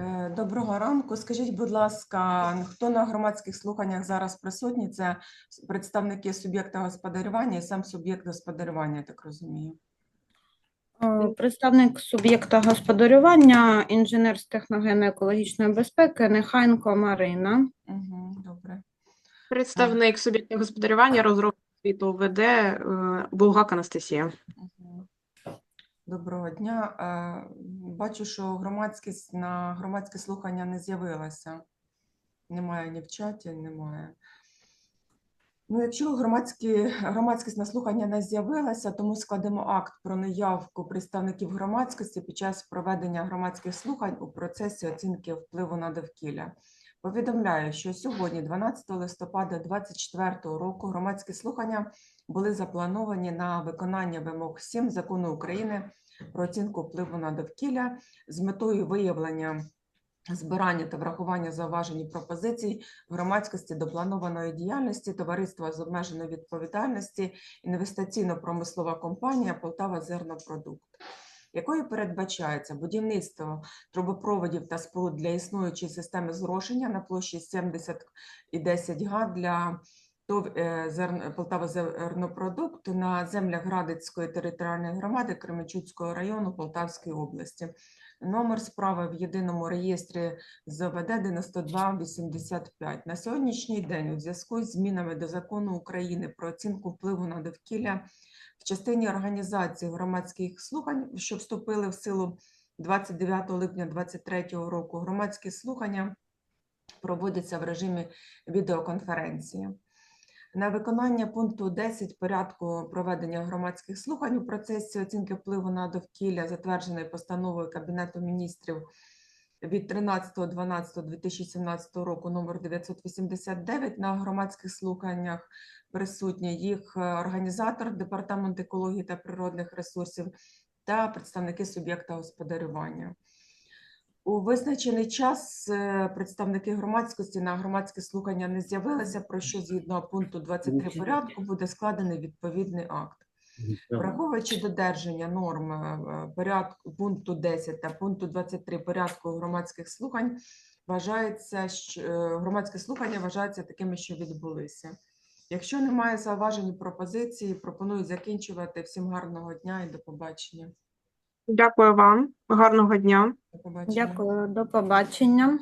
Е, Доброго ранку. Скажіть, будь ласка, хто на громадських слуханнях зараз присутній? Це представники суб'єкта господарювання і сам суб'єкт господарювання, я так розумію. Е, Представник суб'єкта господарювання, інженер з техногенно-екологічної безпеки Нехайенко Марина. Угу, добре. Представник суб'єкта господарювання розробки світу веде е, Булгак Анастасія. Доброго дня. Бачу, що громадськість на громадське слухання не з'явилася. Немає ні в чаті, немає. Ну, якщо громадські, громадськість на слухання не з'явилася, то ми складемо акт про неявку представників громадськості під час проведення громадських слухань у процесі оцінки впливу на довкілля. Повідомляю, що сьогодні, 12 листопада 2024 року, громадські слухання були заплановані на виконання вимог 7 закону України про оцінку впливу на довкілля з метою виявлення, збирання та врахування зауважень і пропозицій громадськості до планованої діяльності товариства з обмеженою відповідальності інвестиційно-промислова компанія Полтава Зернопродукт. Якою передбачається будівництво трубопроводів та споруд для існуючої системи зрошення на площі 70,10 га для ТОВ е, Полтава Зернопродукт на землях Градицької територіальної громади Кременчуцького району Полтавської області. Номер справи в єдиному реєстрі ЗВД 9285. На сьогоднішній день у зв'язку з змінами до закону України про оцінку впливу на довкілля в частині організації громадських слухань, що вступили в силу 29 липня 2023 року, громадські слухання проводяться в режимі відеоконференції. На виконання пункту 10 порядку проведення громадських слухань у процесі оцінки впливу на довкілля, затвердженої постановою Кабінету міністрів від 13.12.2017 року номер 989 на громадських слуханнях присутні їх е, організатор Департамент екології та природних ресурсів та представники суб'єкта господарювання. У визначений час е, представники громадськості на громадські слухання не з'явилися, про що згідно пункту 23 порядку буде складений відповідний акт. Враховуючи додержання норм е, порядку пункту 10 та пункту 23 порядку громадських слухань, вважається, що е, громадські слухання вважаються такими, що відбулися. Якщо немає зауважень і пропозицій, пропоную закінчувати. Всім гарного дня і до побачення. Дякую вам. Гарного дня. До побачення. Дякую, до побачення.